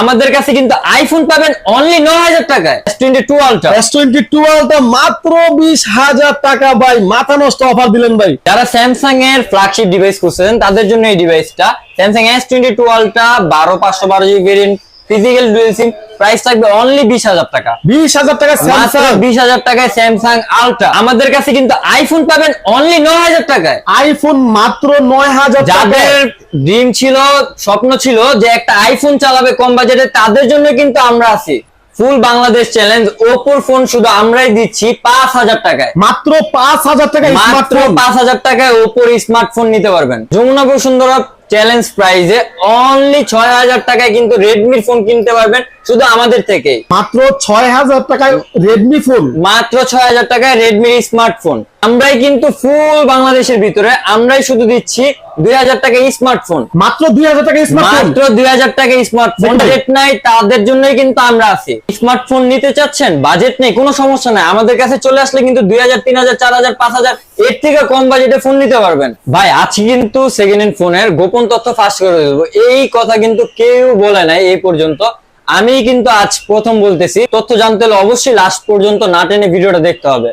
আমাদের কাছে কিন্তু আইফোন পাবেন অনলি নয় হাজার টাকায়। এস টোয়েন্টি টু আলটা এস টোয়েন্টি টুয়েলভটা মাত্র বিশ হাজার টাকা ভাই মাথা নষ্ট অফার দিলেন ভাই। যারা স্যামসাং এর ফ্ল্যাগশিপ ডিভাইস করছেন তাদের জন্য এই ডিভাইসটা স্যামসাং এস টোয়েন্টি টু বারো পাঁচশো বারো GB variant physical dual SIM price থাকবে অনলি বিশ হাজার টাকা। বিশ হাজার টাকা বিশ হাজার টাকায় স্যামসাং আলট্রা আমাদের কাছে কিন্তু আইফোন পাবেন অনলি নয় হাজার টাকায়। আইফোন মাত্র নয় হাজার যাদের ড্রিম ছিল স্বপ্ন ছিল যে একটা আইফোন চালাবে কম বাজেটে তাদের জন্য কিন্তু আমরা আছি। ফুল বাংলাদেশ চ্যালেঞ্জ ওপোর ফোন শুধু আমরাই দিচ্ছি পাঁচ হাজার টাকায়। মাত্র পাঁচ হাজার টাকা মাত্র পাঁচ হাজার টাকায় ওপোর স্মার্টফোন নিতে পারবেন। যমুনা বসুন্ধরা চ্যালেঞ্জ প্রাইজে অনলি ছয় হাজার টাকায় কিন্তু রেডমির ফোন কিনতে পারবেন শুধু আমাদের থেকেই। মাত্র ছয় হাজার টাকায় রেডমি ফোন মাত্র ছয় হাজার টাকায় রেডমির স্মার্টফোন আমরাই কিন্তু ফুল বাংলাদেশের ভিতরে আমরাই শুধু দিচ্ছি দুই হাজার টাকায় স্মার্টফোন মাত্র দুই হাজার টাকা স্মার্টফোন মাত্র দুই হাজার টাকা স্মার্টফোন। বাজেট নাই তাদের জন্যই কিন্তু আমরা আছি। স্মার্টফোন নিতে চাচ্ছেন বাজেট নেই কোনো সমস্যা নাই। আমাদের কাছে চলে আসলে কিন্তু দুই হাজার তিন হাজার চার হাজার পাঁচ হাজার এর থেকে কম বাজেটে ফোন নিতে পারবেন। ভাই, আজকে কিন্তু সেকেন্ড হ্যান্ড ফোনের গোপন তথ্য ফাঁস করে দেবো। এই কথা কিন্তু কেউ বলে নাই এই পর্যন্ত। আমি কিন্তু আজ প্রথম বলতেছি, তথ্য জানতে হলে অবশ্যই লাস্ট পর্যন্ত না টেনে ভিডিওটা দেখতে হবে।